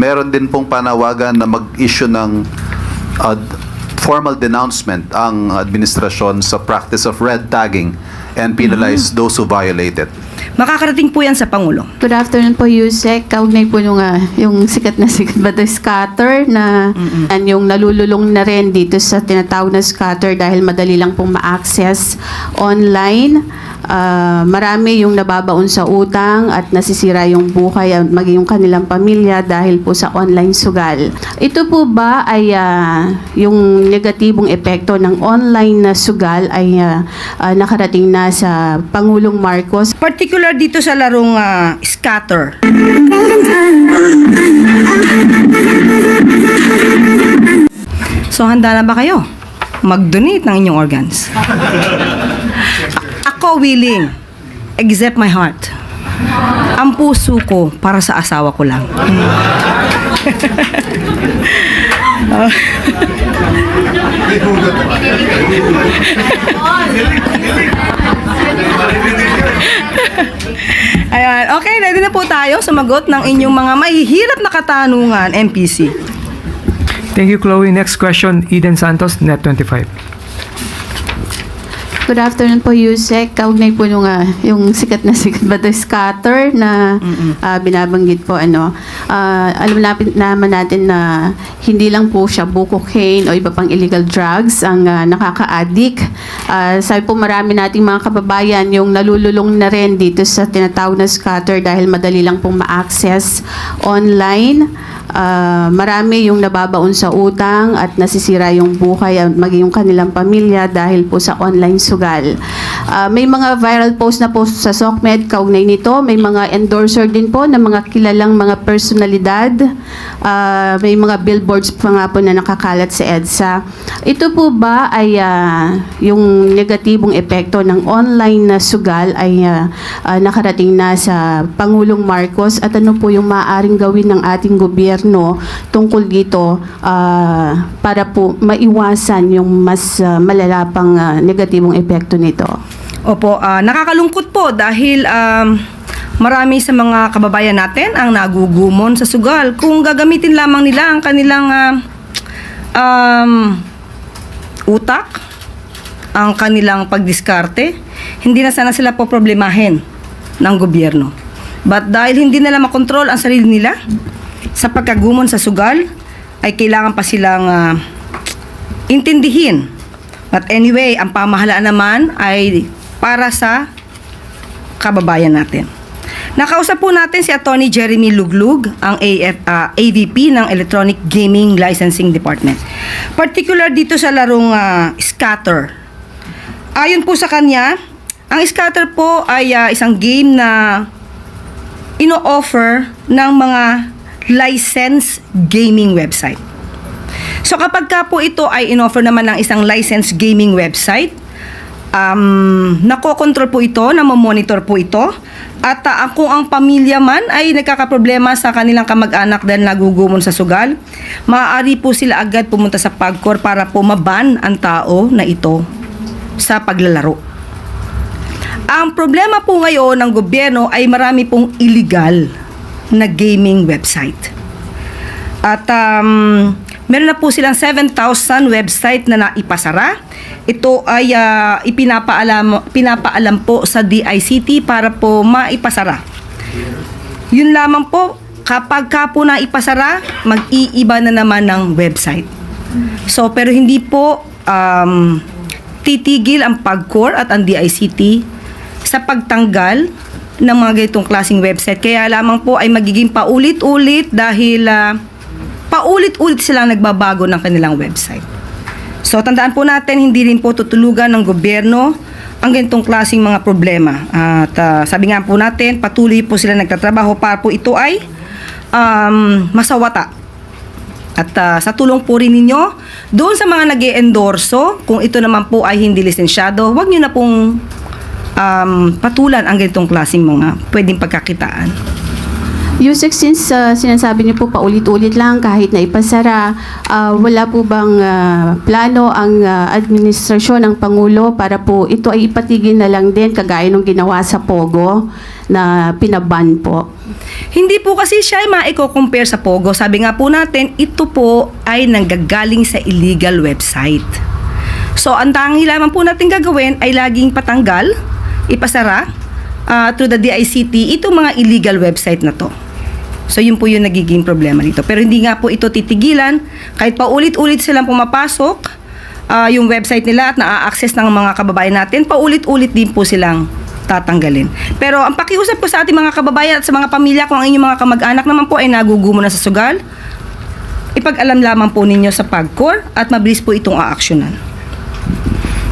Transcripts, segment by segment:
meron din pong panawagan na mag-issue ng uh, formal denouncement ang administrasyon sa practice of red tagging and penalize those who violate it. Makakarating po yan sa Pangulo. Good afternoon po, Yusek. Kaugnay po nung, ah, yung sikat na sikat ba ito, scatter na yan, yung nalululong na rin dito sa tinatawag na scatter dahil madali lang pong ma-access online. Ah, marami yung nababaon sa utang at nasisira yung buhay at maging yung kanilang pamilya dahil po sa online sugal. Ito po ba ay ah, yung negatibong epekto ng online na sugal ay ah, ah, nakarating na sa Pangulong Marcos Particular dito sa larong ah, scatter. So handa na ba kayo? Mag-donate ng inyong organs. Ako willing, except my heart. Ang puso ko para sa asawa ko lang. okay, ready na po tayo sumagot ng inyong mga mahihirap na katanungan, MPC. Thank you, Chloe. Next question, Eden Santos, Net 25. Good afternoon po, Yusek. Kaugnay po nung, ah, yung sikat na sikat ba ito, scatter na ah, binabanggit po. Ano, Ah, alam natin, naman natin na hindi lang po siya buko cocaine o iba pang illegal drugs ang ah, nakaka-addict. Ah, sabi po marami nating mga kababayan yung nalululong na rin dito sa tinatawag na scatter dahil madali lang pong ma-access online. Ah, marami yung nababaon sa utang at nasisira yung buhay at maging yung kanilang pamilya dahil po sa online sugal. Ah, may mga viral post na po sa SOCMED kaugnay nito. May mga endorser din po ng mga kilalang mga personalidad. Ah, may mga billboards pa nga po na nakakalat sa EDSA. Ito po ba ay ah, yung negatibong epekto ng online na sugal ay ah, ah, nakarating na sa Pangulong Marcos at ano po yung maaaring gawin ng ating gobyerno tungkol dito ah, para po maiwasan yung mas ah, malala ah, negatibong epekto nito. Opo, ah, nakakalungkot po dahil um, marami sa mga kababayan natin ang nagugumon sa sugal. Kung gagamitin lamang nila ang kanilang ah, um, utak, ang kanilang pagdiskarte, hindi na sana sila po problemahin ng gobyerno. But dahil hindi nila makontrol ang sarili nila sa pagkagumon sa sugal, ay kailangan pa silang ah, intindihin. But anyway, ang pamahalaan naman ay para sa kababayan natin. Nakausap po natin si Attorney Jeremy Luglug, ang AF, ah, AVP ng Electronic Gaming Licensing Department. Particular dito sa larong ah, scatter. Ayon po sa kanya, ang scatter po ay ah, isang game na ino-offer ng mga licensed gaming website. So kapag ka po ito ay inoffer naman ng isang licensed gaming website, um, nakokontrol po ito, namomonitor po ito, at ah, kung ang pamilya man ay nagkakaproblema sa kanilang kamag-anak dahil nagugumon sa sugal, maaari po sila agad pumunta sa PAGCOR para po maban ang tao na ito sa paglalaro. Ang problema po ngayon ng gobyerno ay marami pong illegal na gaming website. At um, meron na po silang 7,000 website na naipasara. Ito ay ah, ipinapaalam, pinapaalam po sa DICT para po maipasara. Yun lamang po, kapag ka po naipasara, mag-iiba na naman ng website. So, pero hindi po um, titigil ang PAGCOR at ang DICT sa pagtanggal ng mga ganitong klaseng website. Kaya lamang po ay magiging paulit-ulit dahil ah, paulit-ulit silang nagbabago ng kanilang website. So tandaan po natin, hindi rin po tutulugan ng gobyerno ang ganitong klaseng mga problema. At ah, sabi nga po natin, patuloy po sila nagtatrabaho para po ito ay um, masawata. At ah, sa tulong po rin ninyo, doon sa mga nag endorso kung ito naman po ay hindi lisensyado, huwag nyo na pong um, patulan ang ganitong klaseng mga pwedeng pagkakitaan. Yusek, since uh, sinasabi niyo po paulit-ulit lang kahit na ipasara, ah, wala po bang ah, plano ang ah, administrasyon ng Pangulo para po ito ay ipatigil na lang din kagaya ng ginawa sa Pogo na pinaban po? Hindi po kasi siya ay maiko-compare sa Pogo. Sabi nga po natin, ito po ay nanggagaling sa illegal website. So, ang tangi lamang po natin gagawin ay laging patanggal, ipasara ah, through the DICT itong mga illegal website na to. So, yun po yung nagiging problema dito. Pero hindi nga po ito titigilan. Kahit paulit-ulit silang pumapasok, ah, yung website nila at na-access ng mga kababayan natin, paulit-ulit din po silang tatanggalin. Pero ang pakiusap ko sa ating mga kababayan at sa mga pamilya kung ang inyong mga kamag-anak naman po ay nagugumo na sa sugal, ipag-alam lamang po ninyo sa PAGCOR at mabilis po itong aaksyonan.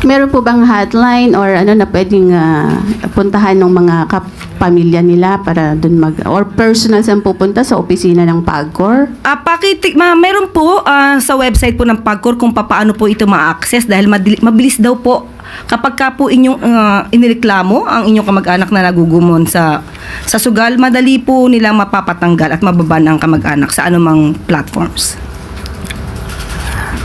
Meron po bang hotline or ano na pwedeng ah, puntahan ng mga kapamilya nila para dun mag or personal saan pupunta sa opisina ng PAGCOR? Ah, pakitik, ma, meron po ah, sa website po ng PAGCOR kung paano po ito ma-access dahil madili- mabilis daw po kapag ka po inyong ah, inireklamo ang inyong kamag-anak na nagugumon sa sa sugal, madali po nilang mapapatanggal at mababan ang kamag-anak sa anumang platforms.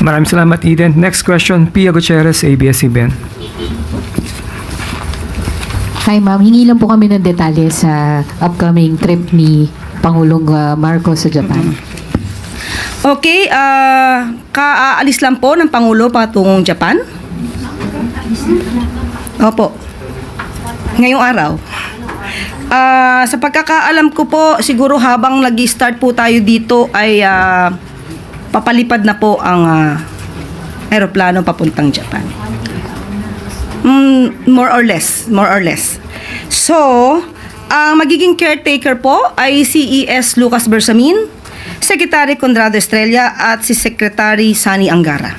Maraming salamat, Eden. Next question, Pia Gutierrez, ABS-CBN. Hi ma'am, hingi lang po kami ng detalye sa upcoming trip ni Pangulong uh, Marcos sa Japan. Okay, ah kaalis lang po ng Pangulo patungong Japan. Opo. Ngayong araw. Ah, sa pagkakaalam ko po, siguro habang nag-start po tayo dito ay ah, papalipad na po ang ah, aeroplano papuntang Japan. Mm, more or less, more or less. So, ang magiging caretaker po ay si ES Lucas Bersamin, Secretary Conrado Estrella at si Secretary Sani Angara.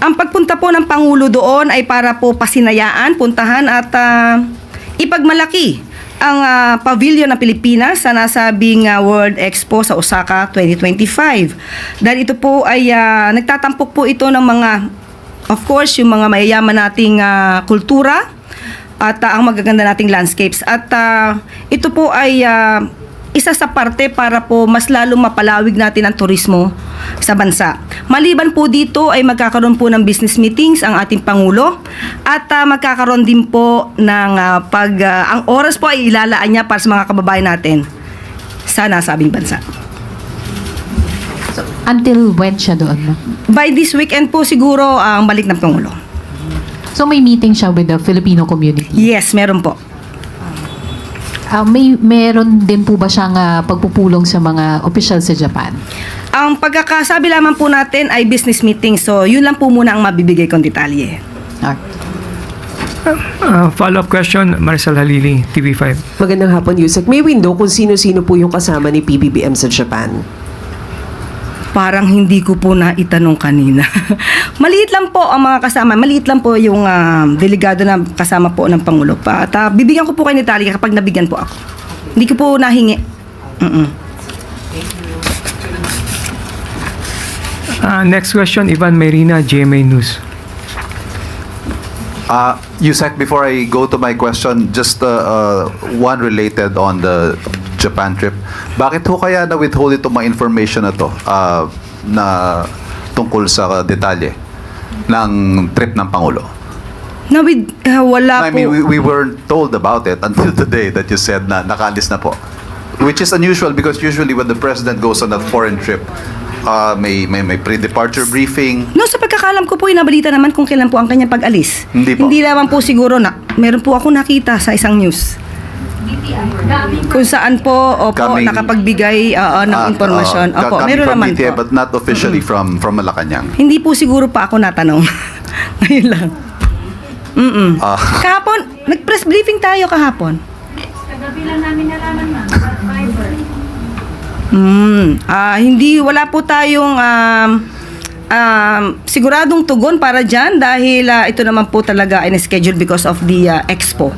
Ang pagpunta po ng Pangulo doon ay para po pasinayaan, puntahan at ah, ipagmalaki ang ah, pavilion ng Pilipinas sa nasabing ah, World Expo sa Osaka 2025. Dahil ito po ay ah, nagtatampok po ito ng mga of course yung mga mayayaman nating ah, kultura at ah, ang magaganda nating landscapes at ah, ito po ay ah, isa sa parte para po mas lalong mapalawig natin ang turismo sa bansa. Maliban po dito ay magkakaroon po ng business meetings ang ating Pangulo at ah, magkakaroon din po ng ah, pag ah, ang oras po ay ilalaan niya para sa mga kababayan natin sa nasabing bansa. Until when siya doon? By this weekend po siguro ang balik ng Pangulo. So may meeting siya with the Filipino community. Yes, meron po. Ah, may meron din po ba siyang ah, pagpupulong sa mga opisyal sa Japan? Ang pagkakasabi lamang po natin ay business meeting. So, yun lang po muna ang mabibigay kong detalye. Ah, Uh, follow-up question, Maricel Halili, TV5. Magandang hapon, Yusek. May window kung sino-sino po yung kasama ni PBBM sa Japan. Parang hindi ko po na itanong kanina. maliit lang po ang mga kasama. Maliit lang po yung ah, delegado na kasama po ng Pangulo pa. At ah, bibigyan ko po kayo ni Talia kapag nabigyan po ako. Hindi ko po nahingi. Mm-mm. Uh, next question, Ivan Mayrina, GMA News. Uh, Yusek, before I go to my question, just uh, uh, one related on the Japan trip. Bakit ho kaya na-withhold itong mga information na to uh, na tungkol sa detalye ng trip ng Pangulo? Na with, ah, wala I po. mean, we, we weren't told about it until today that you said na nakaalis na po. Which is unusual because usually when the president goes on a foreign trip, uh, may, may, may pre-departure briefing, No, sa pagkakalam ko po, inabalita naman kung kailan po ang kanyang pag-alis. Hindi po. Hindi naman po siguro na, meron po ako nakita sa isang news. Kung saan po, opo, Coming- nakapagbigay oo, ng Ah, impormasyon. uh, Opo, meron naman BTA, po. but not officially from from Malacanang. Hindi po siguro pa ako natanong. Ngayon lang. Mm-mm. Ah. Kahapon, nag-press briefing tayo kahapon. Hmm. Ah, hindi wala po tayong um, um, siguradong tugon para diyan dahil ah, ito naman po talaga ay schedule because of the ah, expo.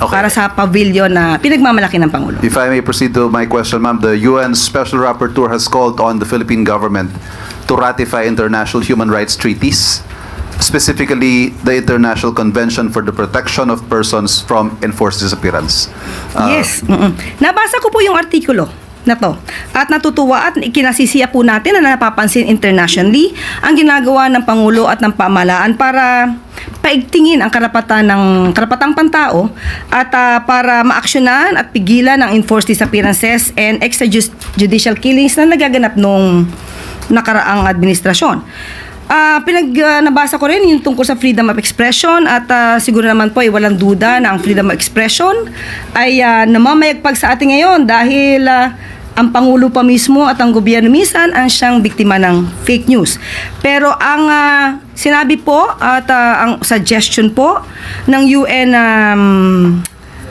Okay. Para sa pavilion na pinagmamalaki ng Pangulo. If I may proceed to my question, ma'am, the UN Special Rapporteur has called on the Philippine government to ratify international human rights treaties. specifically the International Convention for the Protection of Persons from Enforced Disappearance. Uh, Yes. mm-mm. Nabasa ko po yung artikulo na to. At natutuwa at ikinasisiya po natin na napapansin internationally ang ginagawa ng Pangulo at ng pamahalaan para paigtingin ang karapatan ng karapatang pantao at ah, para maaksyonan at pigilan ang enforced disappearances and extrajudicial killings na nagaganap nung nakaraang administrasyon. Ah, pinag ah, nabasa ko rin yung tungkol sa freedom of expression at ah, siguro naman po ay walang duda na ang freedom of expression ay ah, namamayagpag sa atin ngayon dahil ah, ang Pangulo pa mismo at ang gobyerno minsan ang siyang biktima ng fake news. Pero ang ah, sinabi po at ah, ang suggestion po ng UN um,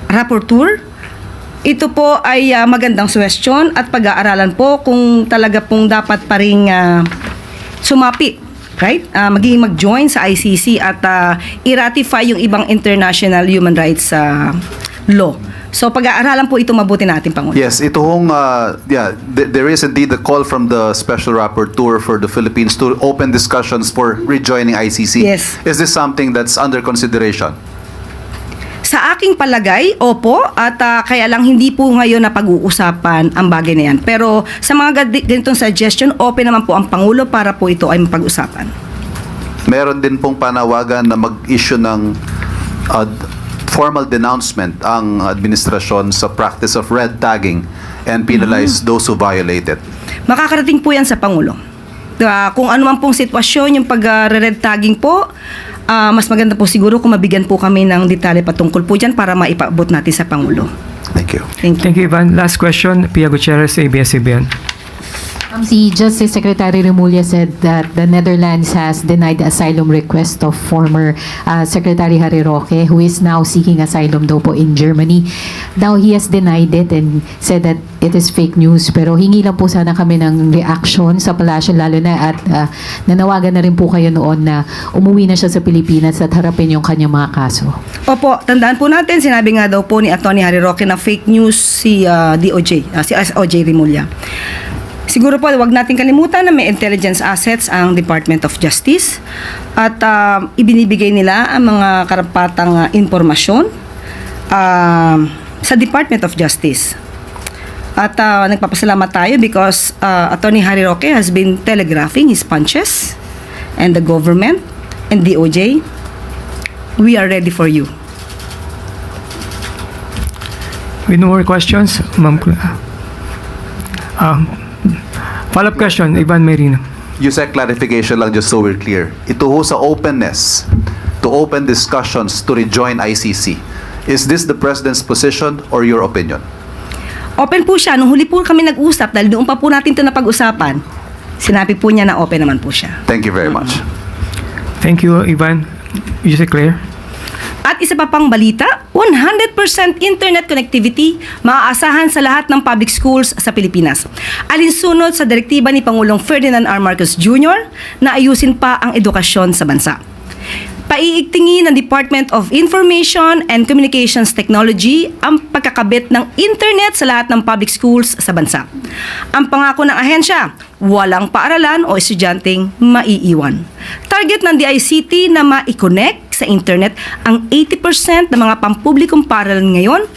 rapporteur ito po ay ah, magandang suggestion at pag-aaralan po kung talaga pong dapat pa rin ah, sumapi right? Ah, magiging mag-join sa ICC at ah, i-ratify yung ibang international human rights ah, law. So pag-aaralan po ito mabuti natin Pangulo. Yes, ito hong, uh, yeah, th- there is indeed a call from the Special Rapporteur for the Philippines to open discussions for rejoining ICC. Yes. Is this something that's under consideration? Sa aking palagay, opo, at ah, kaya lang hindi po ngayon na pag-uusapan ang bagay na yan. Pero sa mga gadi- ganitong suggestion, open naman po ang Pangulo para po ito ay mapag-usapan. Meron din pong panawagan na mag-issue ng uh, formal denouncement ang administrasyon sa practice of red tagging and penalize those who violate it. Makakarating po yan sa Pangulo. Ah, kung ano man pong sitwasyon, yung pag-red tagging po, ah, mas maganda po siguro kung mabigyan po kami ng detalye patungkol po dyan para maipaabot natin sa Pangulo. Thank you. Thank you. Thank you, Ivan. Last question, Pia Gutierrez, ABS-CBN. Um, Justice Secretary Remulla said that the Netherlands has denied the asylum request of former uh, Secretary Harry Roque, who is now seeking asylum daw po in Germany. Now, he has denied it and said that it is fake news. Pero hingi lang po sana kami ng reaction sa palasyo, lalo na at uh, nanawagan na rin po kayo noon na umuwi na siya sa Pilipinas at harapin yung kanyang mga kaso. Opo, tandaan po natin, sinabi nga daw po ni Atty. Harry Roque na fake news si ah, DOJ, ah, si SOJ Rimulya. Siguro po, wag natin kalimutan na may intelligence assets ang Department of Justice at ah, ibinibigay nila ang mga karapatang ah, impormasyon ah, sa Department of Justice. At ah, nagpapasalamat tayo because uh, Attorney Harry Roque has been telegraphing his punches and the government and DOJ. We are ready for you. With no more questions, Ma'am. Cla- Um, follow-up question, Ivan Merino. Yusek, clarification lang just so we're clear. Ito ho sa openness to open discussions to rejoin ICC. Is this the President's position or your opinion? Open po siya. Nung huli po kami nag-usap, dahil doon pa po natin ito napag-usapan, sinabi po niya na open naman po siya. Thank you very much. Thank you, Ivan. Yusek Claire. At isa pa pang balita, 100% internet connectivity maaasahan sa lahat ng public schools sa Pilipinas. Alinsunod sa direktiba ni Pangulong Ferdinand R. Marcos Jr. na ayusin pa ang edukasyon sa bansa. Paiigtingin ng Department of Information and Communications Technology ang pagkakabit ng internet sa lahat ng public schools sa bansa. Ang pangako ng ahensya, walang paaralan o estudyanteng maiiwan. Target ng DICT na ma-connect sa internet ang 80% ng mga pampublikong paaralan ngayon,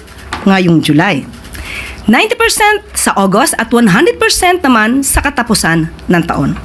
ngayong July. 90% sa August at 100% naman sa katapusan ng taon.